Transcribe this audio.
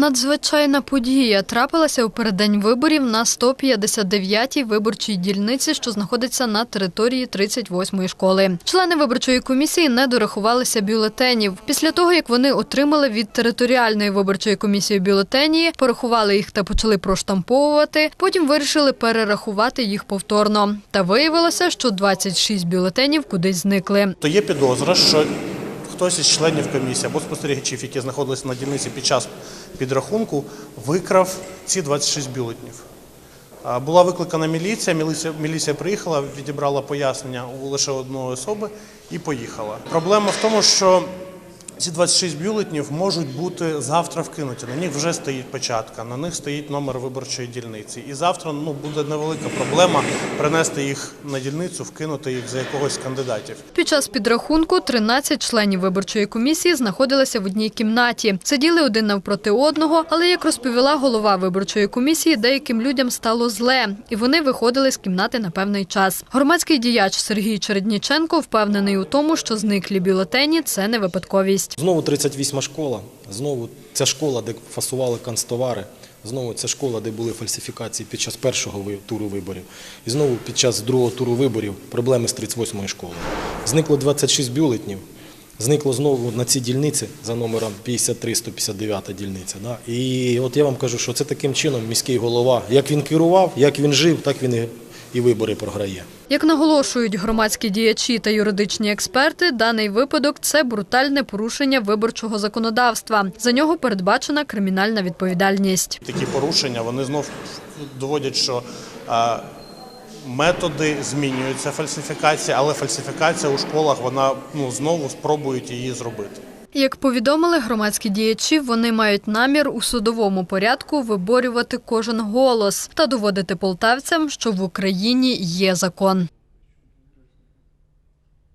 Надзвичайна подія трапилася у переддень виборів на 159-й виборчій дільниці, що знаходиться на території 38-ї школи. Члени виборчої комісії не дорахувалися бюлетенів. Після того, як вони отримали від територіальної виборчої комісії бюлетені, порахували їх та почали проштамповувати. Потім вирішили перерахувати їх повторно. Та виявилося, що 26 бюлетенів кудись зникли. То є підозра, що хтось із членів комісії або спостерігачів, які знаходилися на дільниці під час підрахунку, викрав ці 26 бюлетнів. Була викликана міліція, міліція, міліція приїхала, відібрала пояснення у лише одної особи і поїхала. Проблема в тому, що ці 26 бюлетнів можуть бути завтра вкинуті. На них вже стоїть печатка, на них стоїть номер виборчої дільниці. І завтра ну, буде невелика проблема принести їх на дільницю, вкинути їх за якогось кандидатів. Під час підрахунку 13 членів виборчої комісії знаходилися в одній кімнаті. Сиділи один навпроти одного, але як розповіла голова виборчої комісії, деяким людям стало зле, і вони виходили з кімнати на певний час. Громадський діяч Сергій Чередніченко впевнений у тому, що зниклі бюлетені це не випадковість. Знову 38 школа, знову ця школа, де фасували канцтовари, знову ця школа, де були фальсифікації під час першого туру виборів. І знову під час другого туру виборів проблеми з 38-ю школою. Зникло 26 бюлетнів, зникло знову на цій дільниці за номером 53-159 дільниця. Да? І от я вам кажу, що це таким чином міський голова, як він керував, як він жив, так він і, і вибори програє. Як наголошують громадські діячі та юридичні експерти, даний випадок це брутальне порушення виборчого законодавства. За нього передбачена кримінальна відповідальність. Такі порушення вони знов доводять, що методи змінюються фальсифікації, але фальсифікація у школах вона ну знову спробують її зробити. Як повідомили громадські діячі, вони мають намір у судовому порядку виборювати кожен голос та доводити полтавцям, що в Україні є закон.